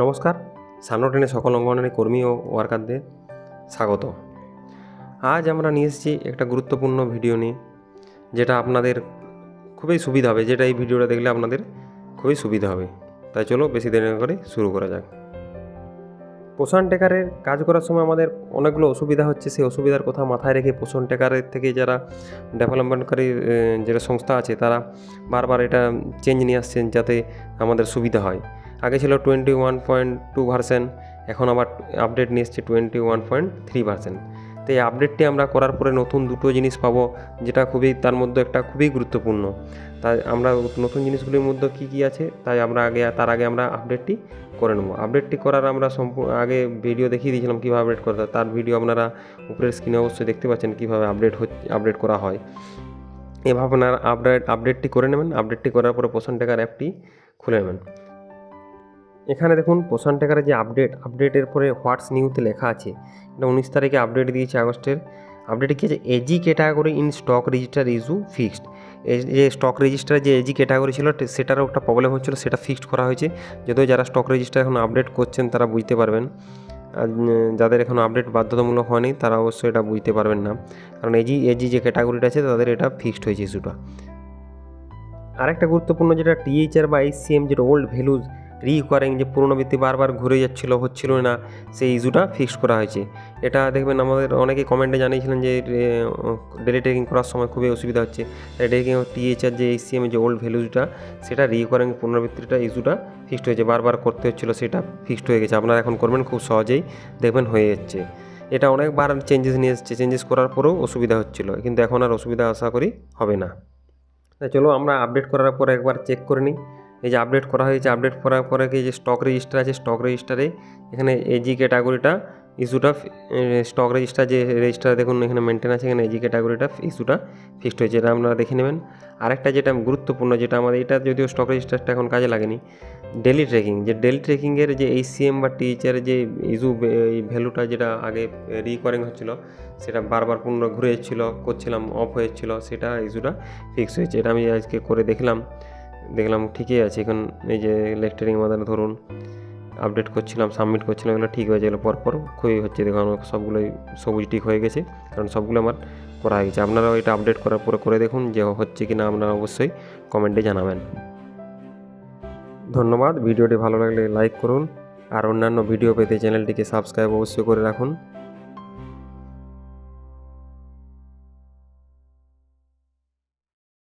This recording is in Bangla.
নমস্কার। সানরটেনের সকল অঙ্গনারী কর্মী ও ওয়ার্কারদের স্বাগত। আজ আমরা নিয়ে এসেছি একটা গুরুত্বপূর্ণ ভিডিও নিয়ে, যেটা আপনাদের খুবই সুবিধা হবে, যেটা এই ভিডিওটা দেখলে আপনাদের খুবই সুবিধা হবে। তাই চলো বেশি দেরি না করে শুরু করা যাক। পোষণ টেকারের কাজ করার সময় আমাদের অনেকগুলো অসুবিধা হচ্ছে, সেই অসুবিধার কথা মাথায় রেখে পোষণ টেকারের থেকে যারা ডেভেলপমেন্টকারী যেটা সংস্থা আছে, তারা বারবার এটা চেঞ্জ নিয়ে আসছেন যাতে আমাদের সুবিধা হয়। আগে ছিল twenty one point two version এখন আবার আপডেট নিয়ে এসছে twenty one point three version তো এই আপডেটটি আমরা করার পরে নতুন দুটো জিনিস পাবো, যেটা খুবই, তার মধ্যে একটা খুবই গুরুত্বপূর্ণ। তাই আমরা নতুন জিনিসগুলির মধ্যে কী কী আছে, তাই আমরা আগে, তার আগে আমরা আপডেটটি করে নেব। আপডেটটি করার আমরা সম্পূর্ণ, আগে ভিডিও দেখিয়ে দিয়েছিলাম কীভাবে আপডেট করতে তার ভিডিও আপনারা উপরের স্ক্রিনে অবশ্যই দেখতে পাচ্ছেন কীভাবে আপডেট হচ্ছে আপডেট করা হয়। এভাবে আপনার আপডেট আপডেটটি করে নেবেন আপডেটটি করার পরে পোষণ টাকার অ্যাপটি খুলে নেবেন। এখানে দেখুন পোষণ টেকারের যে আপডেট আপডেটের পরে হোয়াটস নিউতে লেখা আছে। এটা উনিশ তারিখে আপডেট দিয়েছে আগস্টের। আপডেটে কী আছে? AG category in stock register issue fixed যে স্টক রেজিস্টারে যে এজি ক্যাটাগরি ছিল সেটারও একটা প্রবলেম হচ্ছিল, সেটা ফিক্সড করা হয়েছে। যদিও যারা স্টক রেজিস্টার এখন আপডেট করছেন, তারা বুঝতে পারবেন। যাদের এখন আপডেট বাধ্যতামূলক হয়নি, তারা অবশ্যই এটা বুঝতে পারবেন না। কারণ এজি এজি যে ক্যাটাগরিটা আছে, তাদের এটা ফিক্সড হয়েছে ইস্যুটা আরেকটা গুরুত্বপূর্ণ যেটা টিএইচআর বা এইচসিএম যেটা ওল্ড ভ্যালুজ রিকোয়ারিং যে পুরোনোবৃত্তি বারবার ঘুরে যাচ্ছিল, হচ্ছিল না, সেই ইস্যুটা ফিক্সড করা হয়েছে। এটা দেখবেন আমাদের অনেকে কমেন্টে জানিয়েছিলেন যে ডেলি ট্রেকিং করার সময় খুবই অসুবিধা হচ্ছে। ডেলিটিং টিএইচআর যে এইচসিএম যে ওল্ড ভ্যালুজটা সেটা রিকোয়ারিং পুনরাবৃত্তিটা ইস্যুটা ফিক্সড হয়েছে, বারবার করতে হচ্ছিল, সেটা ফিক্সড হয়ে গেছে। আপনারা এখন করবেন, খুব সহজেই দেখবেন হয়ে যাচ্ছে। এটা অনেকবার চেঞ্জেস নিয়ে এসছে চেঞ্জেস করার পরেও অসুবিধা হচ্ছিল, কিন্তু এখন আর অসুবিধা আশা করি হবে না। চলো, আমরা আপডেট করার পর একবার চেক করে নিই। এই যে আপডেট করা হয়েছে আপডেট করার পরে কি যে স্টক রেজিস্টার আছে স্টক রেজিস্টারে এখানে এজি ক্যাটাগরিটা ইস্যুটা স্টক রেজিস্টার যে রেজিস্টার দেখুন এখানে মেনটেন আছে, এখানে এজি ক্যাটাগরিটা ইস্যুটা ফিক্সড হয়েছে, এটা আপনারা দেখে নেবেন। আরেকটা যেটা গুরুত্বপূর্ণ, যেটা আমাদের এটা যদিও স্টক রেজিস্টারটা এখন কাজে লাগেনি ডেলি ট্রেকিং যে ডেলি ট্রেকিংয়ের যে এইচসিএম বা টিএইচআর যে ইস্যু ভ্যালুটা যেটা আগে রিকোয়ারিং হচ্ছিল, সেটা বারবার পূর্ণ ঘুরে যাচ্ছিল করছিলাম অফ হয়েছিল, সেটা ইস্যুটা ফিক্স হয়েছে, এটা আমি আজকে করে দেখলাম। দেখলাম ঠিকই আছে, এখন এই যে লেকচারিং আমাদের ধরুন আপডেট করছিলাম সাবমিট করছিলাম, এগুলো ঠিক হয়ে গেলো। পরপর খুবই হচ্ছে, দেখুন আমার সবগুলোই সবুজ ঠিক হয়ে গেছে, কারণ সবগুলো আমার করা হয়ে গেছে। আপনারাও এটা আপডেট করার পরে করে দেখুন যে হচ্ছে কি না আপনারা অবশ্যই কমেন্টে জানাবেন। ধন্যবাদ, ভিডিওটি ভালো লাগলে লাইক করুন, আর অন্যান্য ভিডিও পেতে চ্যানেলটিকে সাবস্ক্রাইব অবশ্যই করে রাখুন।